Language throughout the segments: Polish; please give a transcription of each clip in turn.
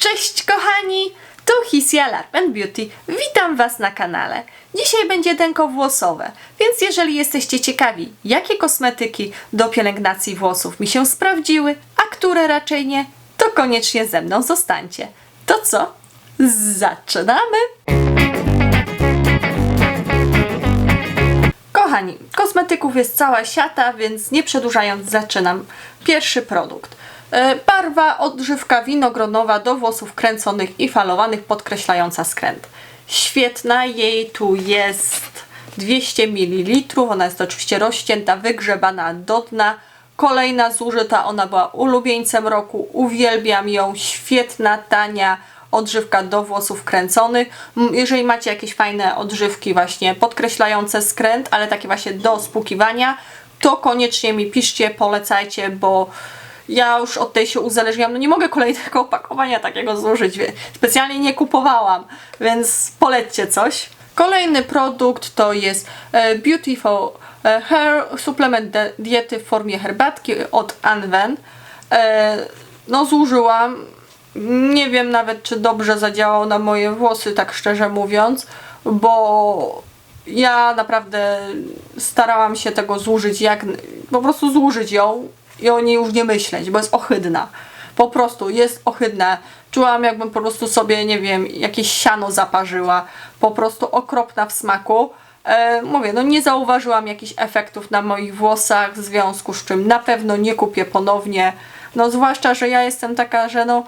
Cześć kochani! Tu Hisia Larp Beauty. Witam Was na kanale. Dzisiaj będzie denko włosowe, więc jeżeli jesteście ciekawi, jakie kosmetyki do pielęgnacji włosów mi się sprawdziły, a które raczej nie, to koniecznie ze mną zostańcie. To co? Zaczynamy! Kochani, kosmetyków jest cała siata, więc nie przedłużając zaczynam. Pierwszy produkt. E, Barwa odżywka winogronowa do włosów kręconych i falowanych podkreślająca skręt. Świetna, jej tu jest 200 ml, ona jest oczywiście rozcięta, wygrzebana do dna. Kolejna zużyta, ona była ulubieńcem roku, uwielbiam ją, świetna, tania, odżywka do włosów kręconych. Jeżeli macie jakieś fajne odżywki właśnie podkreślające skręt, ale takie właśnie do spłukiwania, to koniecznie mi piszcie, polecajcie, bo ja już od tej się uzależniłam. No nie mogę kolejnego opakowania takiego zużyć, wie- specjalnie nie kupowałam, więc polećcie coś. Kolejny produkt to jest e, Beautiful e, Hair Suplement diety w formie herbatki od Anwen. E, no zużyłam, nie wiem nawet czy dobrze zadziałał na moje włosy, tak szczerze mówiąc, bo ja naprawdę starałam się tego zużyć jak, po prostu zużyć ją i o niej już nie myśleć, bo jest ohydna. Po prostu jest ohydna. Czułam jakbym po prostu sobie, nie wiem, jakieś siano zaparzyła. Po prostu okropna w smaku. E, mówię, no nie zauważyłam jakichś efektów na moich włosach, w związku z czym na pewno nie kupię ponownie. No zwłaszcza, że ja jestem taka, że no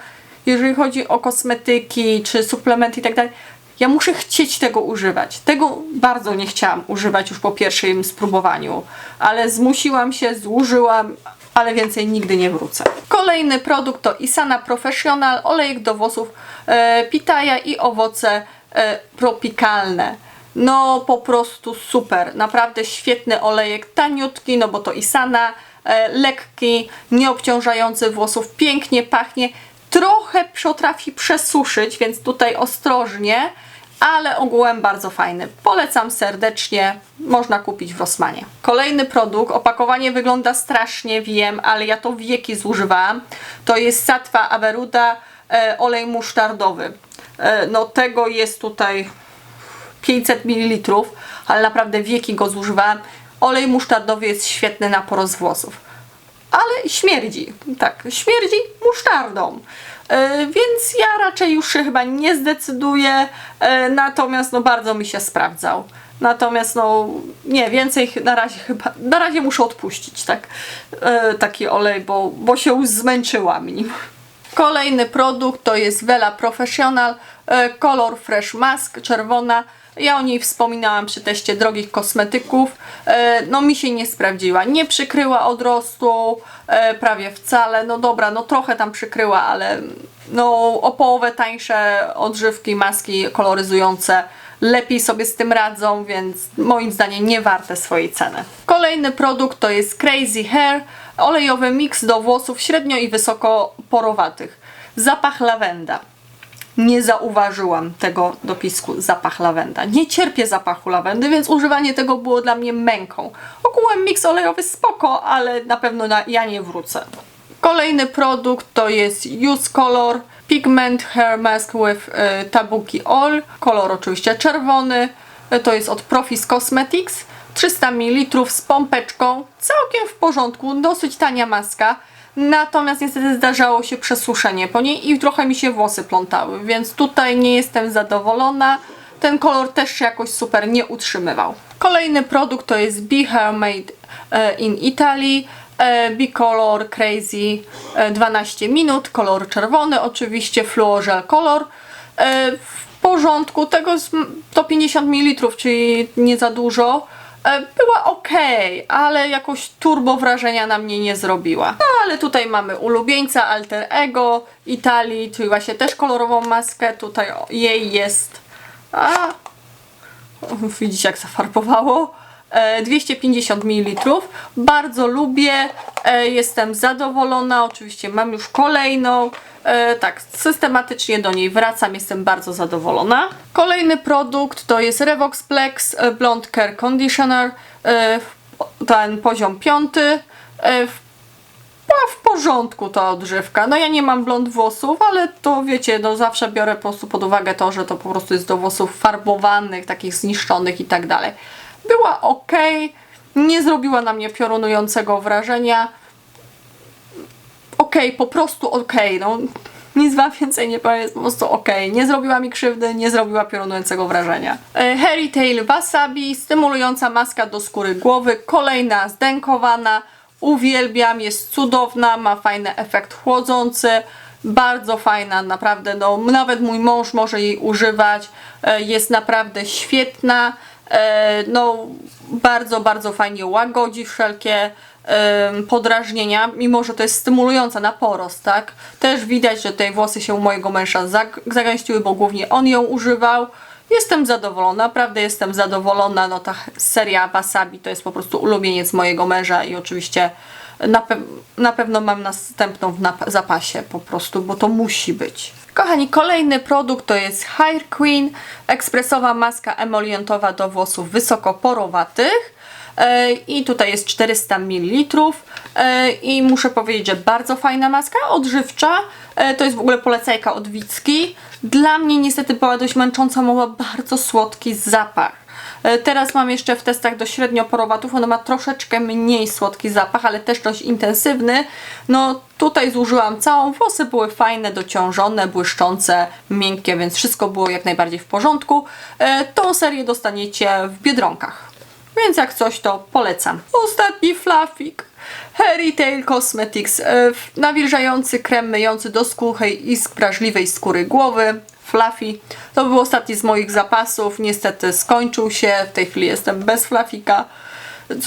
jeżeli chodzi o kosmetyki czy suplementy i tak dalej, ja muszę chcieć tego używać. Tego bardzo nie chciałam używać już po pierwszym spróbowaniu, ale zmusiłam się, zużyłam, ale więcej nigdy nie wrócę. Kolejny produkt to Isana Professional, olejek do włosów e, i owoce e, tropikalne. No po prostu super, naprawdę świetny olejek, taniutki, no bo to Isana, e, lekki, nieobciążający włosów, pięknie pachnie, trochę potrafi przesuszyć, więc tutaj ostrożnie, ale ogółem bardzo fajny. Polecam serdecznie, można kupić w Rossmanie. Kolejny produkt, opakowanie wygląda strasznie, wiem, ale ja to wieki zużywałam. To jest Satwa Averuda e, olej musztardowy. E, no tego jest tutaj 500 ml, ale naprawdę wieki go zużywałam. Olej musztardowy jest świetny na porost włosów. Ale śmierdzi, tak, śmierdzi musztardą. E, więc ja raczej już się chyba nie zdecyduję, e, natomiast no bardzo mi się sprawdzał. Natomiast no nie, więcej na razie chyba, na razie muszę odpuścić, tak, e, taki olej, bo, bo się już zmęczyłam nim. Kolejny produkt to jest Vela Professional Color Fresh Mask czerwona. Ja o niej wspominałam przy teście drogich kosmetyków. E, No mi się nie sprawdziła. Nie przykryła odrostu e, prawie wcale. No dobra, no trochę tam przykryła, ale no o połowę tańsze odżywki, maski koloryzujące lepiej sobie z tym radzą, więc moim zdaniem nie warte swojej ceny. Kolejny produkt to jest Crazy Hair, olejowy miks do włosów średnio i wysoko porowatych. Zapach lawenda. Nie zauważyłam tego dopisku zapach lawenda. Nie cierpię zapachu lawendy, więc używanie tego było dla mnie męką. Ogółem miks olejowy spoko, ale na pewno na, ja nie wrócę. Kolejny produkt to jest Use Color Pigment Hair Mask with e, Tabuki Oil. Kolor oczywiście czerwony. E, To jest od Profis Cosmetics. 300 ml z pompeczką. Całkiem w porządku. Dosyć tania maska. Natomiast niestety zdarzało się przesuszenie po niej i trochę mi się włosy plątały, więc tutaj nie jestem zadowolona. Ten kolor też się jakoś super nie utrzymywał. Kolejny produkt to jest Be Hair Made e, in Italy. E, Bicolor Crazy e, 12 minut, kolor czerwony, oczywiście Fluogel Color. E, W porządku, tego jest m- to 50 ml, czyli nie za dużo. E, Była ok, ale jakoś turbo wrażenia na mnie nie zrobiła. No, ale tutaj mamy ulubieńca Alter Ego Italii, czyli właśnie też kolorową maskę. Tutaj jej jest. A, Widzicie jak zafarbowało. E, 250 ml. Bardzo lubię. E, Jestem zadowolona. Oczywiście mam już kolejną. E, Tak, systematycznie do niej wracam. Jestem bardzo zadowolona. Kolejny produkt to jest Revox Plex e, Blond Care Conditioner. E, Ten poziom piąty. E, była w porządku ta odżywka. No ja nie mam blond włosów, ale to wiecie, no zawsze biorę po prostu pod uwagę to, że to po prostu jest do włosów farbowanych, takich zniszczonych i tak dalej. Była ok, nie zrobiła na mnie piorunującego wrażenia. Ok, po prostu ok, no nic wam więcej nie powiem, po prostu ok. Nie zrobiła mi krzywdy, nie zrobiła piorunującego wrażenia. E, Hairy Tail Wasabi, stymulująca maska do skóry głowy, kolejna zdękowana, uwielbiam, jest cudowna, ma fajny efekt chłodzący, bardzo fajna, naprawdę, no nawet mój mąż może jej używać, e, jest naprawdę świetna, no bardzo, bardzo fajnie łagodzi wszelkie podrażnienia, mimo że to jest stymulująca na porost, tak? Też widać, że te włosy się u mojego męża zag- zagęściły, bo głównie on ją używał. Jestem zadowolona, naprawdę jestem zadowolona. No ta seria Wasabi to jest po prostu ulubieniec mojego męża i oczywiście na, pe- na pewno mam następną w zapasie po prostu, bo to musi być. Kochani, kolejny produkt to jest Hair Queen, ekspresowa maska emolientowa do włosów wysokoporowatych. E, I tutaj jest 400 ml. E, I muszę powiedzieć, że bardzo fajna maska, odżywcza. E, To jest w ogóle polecajka od Wicki. Dla mnie niestety była dość męcząca, miała bardzo słodki zapach. E, Teraz mam jeszcze w testach do średnioporowatów, ona ma troszeczkę mniej słodki zapach, ale też dość intensywny. No tutaj zużyłam całą, włosy były fajne, dociążone, błyszczące, miękkie, więc wszystko było jak najbardziej w porządku. E, Tą serię dostaniecie w Biedronkach. Więc jak coś, to polecam. Ostatni flafik. Hairy Tail Cosmetics. e, Nawilżający krem myjący do skóry i sprażliwej skóry głowy. Fluffy. To był ostatni z moich zapasów. Niestety skończył się. W tej chwili jestem bez flafika.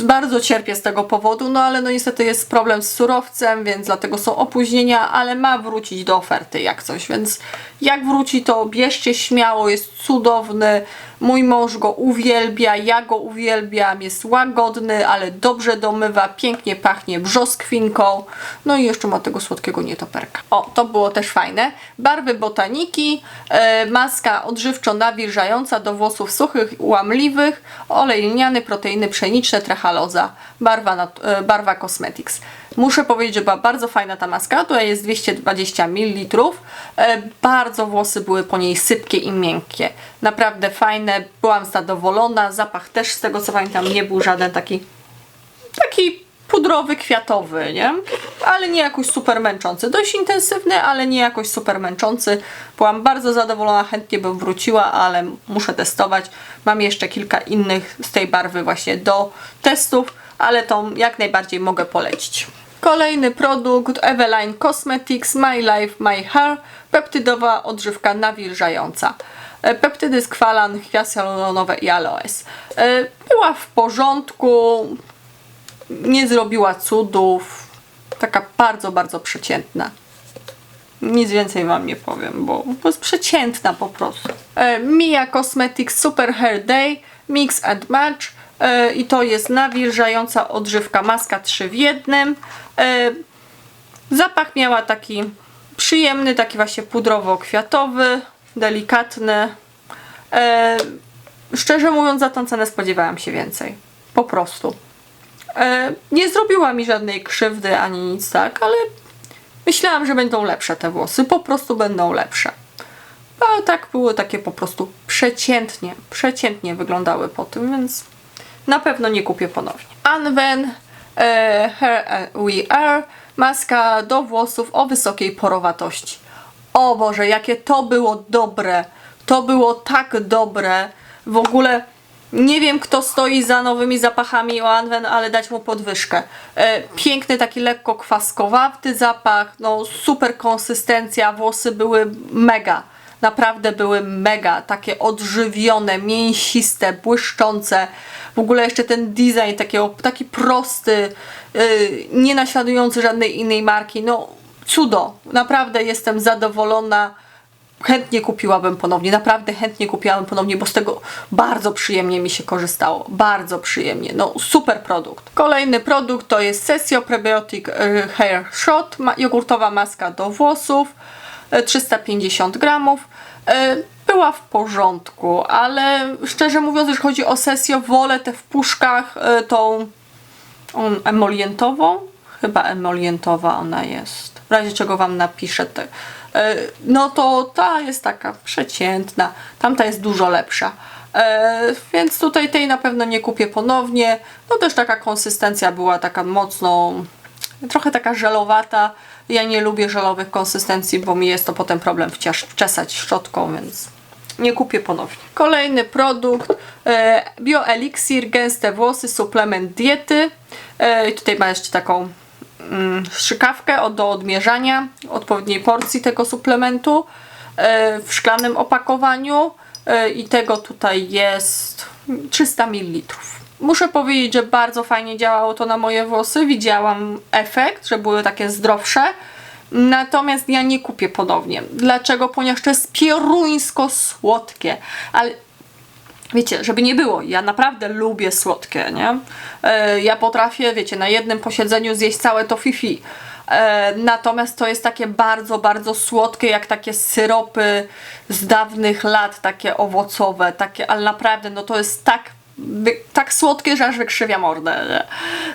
Bardzo cierpię z tego powodu, no ale no niestety jest problem z surowcem, więc dlatego są opóźnienia, ale ma wrócić do oferty jak coś, więc jak wróci to bierzcie śmiało, jest cudowny, mój mąż go uwielbia, ja go uwielbiam, jest łagodny, ale dobrze domywa, pięknie pachnie brzoskwinką, no i jeszcze ma tego słodkiego nietoperka. O, to było też fajne. Barwy botaniki, e, maska odżywczo nawilżająca do włosów suchych i łamliwych, olej liniany, proteiny pszeniczne, trachaloza, barwa, e, barwa Cosmetics. Muszę powiedzieć, że była bardzo fajna ta maska, tutaj jest 220 ml, e, bardzo włosy były po niej sypkie i miękkie, naprawdę fajne, byłam zadowolona, zapach też z tego co pamiętam nie był żaden taki taki pudrowy, kwiatowy, nie? Ale nie jakoś super męczący. Dość intensywny, ale nie jakoś super męczący. Byłam bardzo zadowolona, chętnie bym wróciła, ale muszę testować. Mam jeszcze kilka innych z tej barwy właśnie do testów, ale tą jak najbardziej mogę polecić. Kolejny produkt Eveline Cosmetics My Life My Hair peptydowa odżywka nawilżająca. E, Peptydy z kwalan, hialuronowe i aloes. E, Była w porządku, nie zrobiła cudów. Taka bardzo, bardzo przeciętna. Nic więcej wam nie powiem, bo, bo jest przeciętna po prostu. E, Mia Cosmetics Super Hair Day Mix and Match i to jest nawilżająca odżywka maska 3 w jednym. E, zapach miała taki przyjemny, taki właśnie pudrowo-kwiatowy, delikatny. E, szczerze mówiąc, za tą cenę spodziewałam się więcej. Po prostu. E, nie zrobiła mi żadnej krzywdy ani nic tak, ale myślałam, że będą lepsze te włosy. Po prostu będą lepsze. A tak były takie po prostu przeciętnie, przeciętnie wyglądały po tym, więc na pewno nie kupię ponownie. Anwen e, Hair We Are maska do włosów o wysokiej porowatości. O Boże, jakie to było dobre. To było tak dobre. W ogóle nie wiem, kto stoi za nowymi zapachami Anwen, ale dać mu podwyżkę. E, piękny, taki lekko kwaskowaty zapach, no super konsystencja, włosy były mega. Naprawdę były mega, takie odżywione, mięsiste, błyszczące. W ogóle jeszcze ten design taki prosty, yy, nie naśladujący żadnej innej marki. No cudo, naprawdę jestem zadowolona. Chętnie kupiłabym ponownie, naprawdę chętnie kupiłabym ponownie, bo z tego bardzo przyjemnie mi się korzystało. Bardzo przyjemnie. No super produkt. Kolejny produkt to jest Sesio Prebiotic y, Hair Shot, jogurtowa maska do włosów. y, 350 gramów. Y, Była w porządku, ale szczerze mówiąc, jeśli chodzi o sesję, wolę te w puszkach y, tą on, emolientową, chyba emolientowa ona jest. W razie czego Wam napiszę. Te. E, No to ta jest taka przeciętna, tamta jest dużo lepsza. E, więc tutaj tej na pewno nie kupię ponownie. No też taka konsystencja była taka mocno, trochę taka żelowata. Ja nie lubię żelowych konsystencji, bo mi jest to potem problem wczesać szczotką, więc nie kupię ponownie. Kolejny produkt e, BioElixir Gęste Włosy Suplement Diety. E, i tutaj ma jeszcze taką mm, strzykawkę od- do odmierzania odpowiedniej porcji tego suplementu e, w szklanym opakowaniu i tego tutaj jest 300 ml. Muszę powiedzieć, że bardzo fajnie działało to na moje włosy. Widziałam efekt, że były takie zdrowsze. Natomiast ja nie kupię ponownie. Dlaczego? Ponieważ to jest pieruńsko słodkie. Ale wiecie, żeby nie było, ja naprawdę lubię słodkie, nie? E, ja potrafię, wiecie, na jednym posiedzeniu zjeść całe to fifi. E, natomiast to jest takie bardzo, bardzo słodkie, jak takie syropy z dawnych lat, takie owocowe, takie, ale naprawdę, no to jest tak tak słodkie, że aż wykrzywia mordę.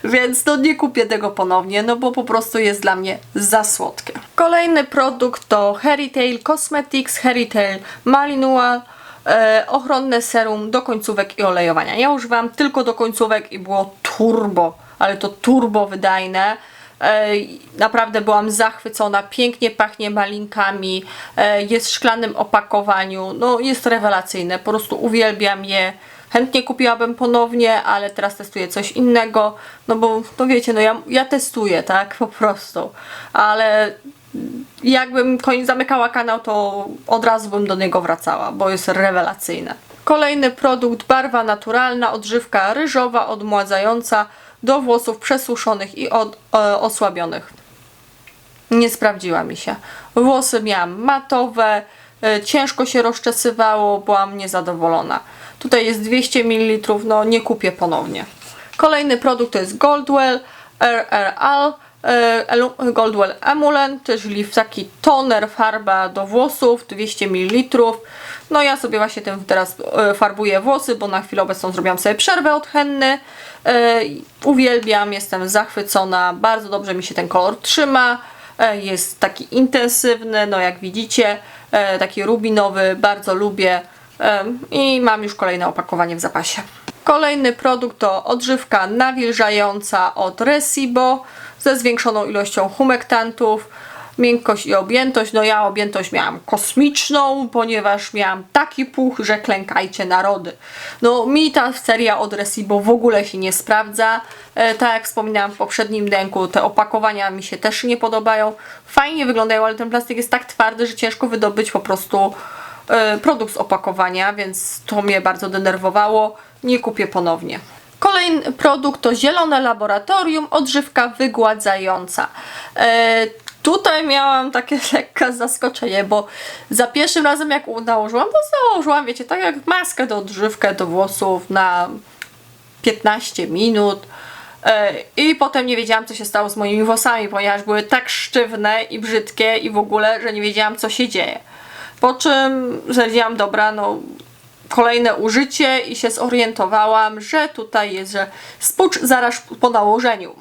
Więc no nie kupię tego ponownie, no bo po prostu jest dla mnie za słodkie. Kolejny produkt to Heritage Cosmetics Heritage Malinua e, ochronne serum do końcówek i olejowania. Ja używam tylko do końcówek i było turbo, ale to turbo wydajne. E, Naprawdę byłam zachwycona, pięknie pachnie malinkami, e, jest w szklanym opakowaniu, no jest rewelacyjne, po prostu uwielbiam je. Chętnie kupiłabym ponownie, ale teraz testuję coś innego, no bo no wiecie, no ja, ja testuję, tak, po prostu, ale jakbym zamykała kanał, to od razu bym do niego wracała, bo jest rewelacyjne. Kolejny produkt, barwa naturalna, odżywka ryżowa, odmładzająca do włosów przesuszonych i od, e, osłabionych. Nie sprawdziła mi się. Włosy miałam matowe, e, ciężko się rozczesywało, byłam niezadowolona. Tutaj jest 200 ml, no nie kupię ponownie. Kolejny produkt to jest Goldwell RRL e, Goldwell Emulent, czyli taki toner, farba do włosów, 200 ml. No ja sobie właśnie tym teraz e, farbuję włosy, bo na chwilę obecną zrobiłam sobie przerwę od henny. E, Uwielbiam, jestem zachwycona, bardzo dobrze mi się ten kolor trzyma. Jest taki intensywny, no jak widzicie, taki rubinowy, bardzo lubię i mam już kolejne opakowanie w zapasie. Kolejny produkt to odżywka nawilżająca od Resibo ze zwiększoną ilością humektantów, miękkość i objętość. No ja objętość miałam kosmiczną, ponieważ miałam taki puch, że klękajcie narody. No mi ta seria od Resibo w ogóle się nie sprawdza. E, tak jak wspominałam w poprzednim denku, te opakowania mi się też nie podobają. Fajnie wyglądają, ale ten plastik jest tak twardy, że ciężko wydobyć po prostu produkt z opakowania, więc to mnie bardzo denerwowało. Nie kupię ponownie. Kolejny produkt to zielone laboratorium, odżywka wygładzająca. E, tutaj miałam takie lekkie zaskoczenie, bo za pierwszym razem jak nałożyłam, to założyłam, wiecie, tak jak maskę do odżywkę do włosów na 15 minut. E, I potem nie wiedziałam, co się stało z moimi włosami, ponieważ były tak sztywne i brzydkie i w ogóle, że nie wiedziałam, co się dzieje. Po czym stwierdziłam, dobra, no kolejne użycie i się zorientowałam, że tutaj jest, że spucz zaraz po nałożeniu.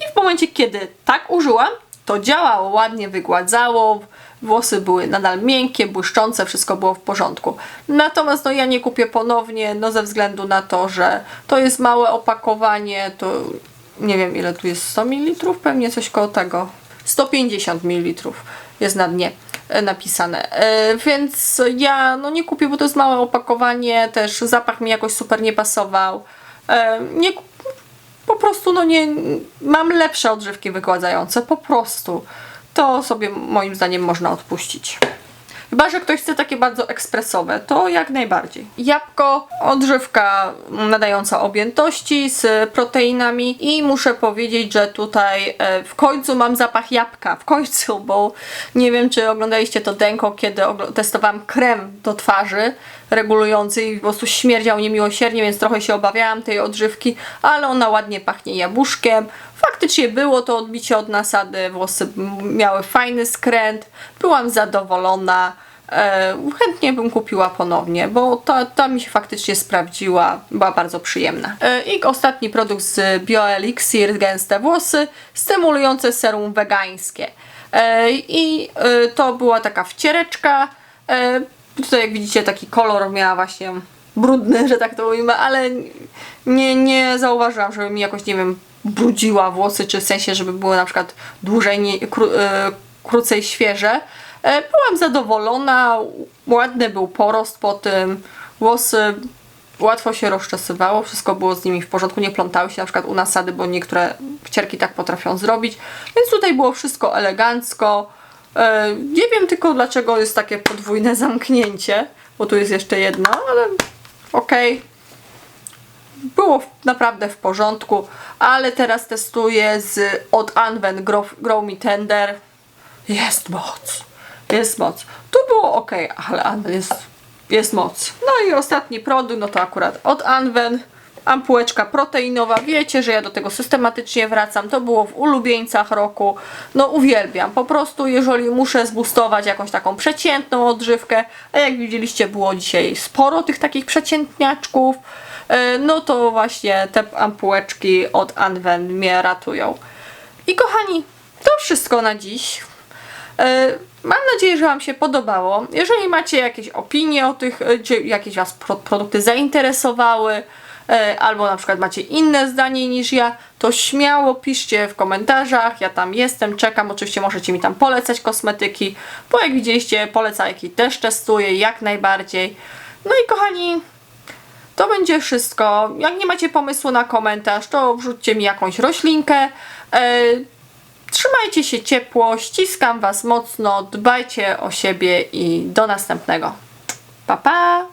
I w momencie, kiedy tak użyłam, to działało, ładnie wygładzało, włosy były nadal miękkie, błyszczące, wszystko było w porządku. Natomiast no, ja nie kupię ponownie, no ze względu na to, że to jest małe opakowanie, to nie wiem ile tu jest, 100 ml? Pewnie coś koło tego. 150 ml jest na dnie napisane. E, Więc ja no nie kupię, bo to jest małe opakowanie, też zapach mi jakoś super nie pasował. E, Nie po prostu no nie mam lepsze odżywki wygładzające, po prostu. To sobie moim zdaniem można odpuścić. Chyba, że ktoś chce takie bardzo ekspresowe, to jak najbardziej. Jabłko, odżywka nadająca objętości z proteinami i muszę powiedzieć, że tutaj e, w końcu mam zapach jabłka, w końcu, bo nie wiem, czy oglądaliście to denko, kiedy testowałam krem do twarzy regulujący i po prostu śmierdział niemiłosiernie, więc trochę się obawiałam tej odżywki, ale ona ładnie pachnie jabłuszkiem. Faktycznie było to odbicie od nasady, włosy miały fajny skręt, byłam zadowolona. E, chętnie bym kupiła ponownie, bo ta, ta mi się faktycznie sprawdziła, była bardzo przyjemna. E, I ostatni produkt z BioElixir Gęste Włosy, stymulujące serum wegańskie. E, I to była taka wciereczka. Tutaj jak widzicie taki kolor miała właśnie brudny, że tak to ujmę, ale nie, nie zauważyłam, żeby mi jakoś, nie wiem, brudziła włosy, czy w sensie, żeby były na przykład dłużej, nie, kró, e, krócej świeże. E, byłam zadowolona, ładny był porost po tym, włosy łatwo się rozczesywało, wszystko było z nimi w porządku, nie plątały się na przykład u nasady, bo niektóre wcierki tak potrafią zrobić, więc tutaj było wszystko elegancko. E, nie wiem tylko dlaczego jest takie podwójne zamknięcie, bo tu jest jeszcze jedno, ale okej. Było w, naprawdę w porządku, ale teraz testuję z od Anwen Grow, Grow Me Tender. Jest moc. Jest moc. Tu było ok, ale Anwen jest, jest moc. No i ostatni produkt, no to akurat od Anwen. Ampułeczka proteinowa. Wiecie, że ja do tego systematycznie wracam. To było w ulubieńcach roku. No uwielbiam. Po prostu, jeżeli muszę zbustować jakąś taką przeciętną odżywkę, a jak widzieliście, było dzisiaj sporo tych takich przeciętniaczków, e, no to właśnie te ampułeczki od Anwen mnie ratują. I kochani, to wszystko na dziś. E, Mam nadzieję, że Wam się podobało. Jeżeli macie jakieś opinie o tych, e, czy jakieś Was pro- produkty zainteresowały, e, albo na przykład macie inne zdanie niż ja, to śmiało piszcie w komentarzach. Ja tam jestem, czekam. Oczywiście możecie mi tam polecać kosmetyki, bo jak widzieliście, polecajki też testuję jak najbardziej. No i kochani, to będzie wszystko. Jak nie macie pomysłu na komentarz, to wrzućcie mi jakąś roślinkę. E, Trzymajcie się ciepło, ściskam Was mocno, dbajcie o siebie i do następnego. Pa pa!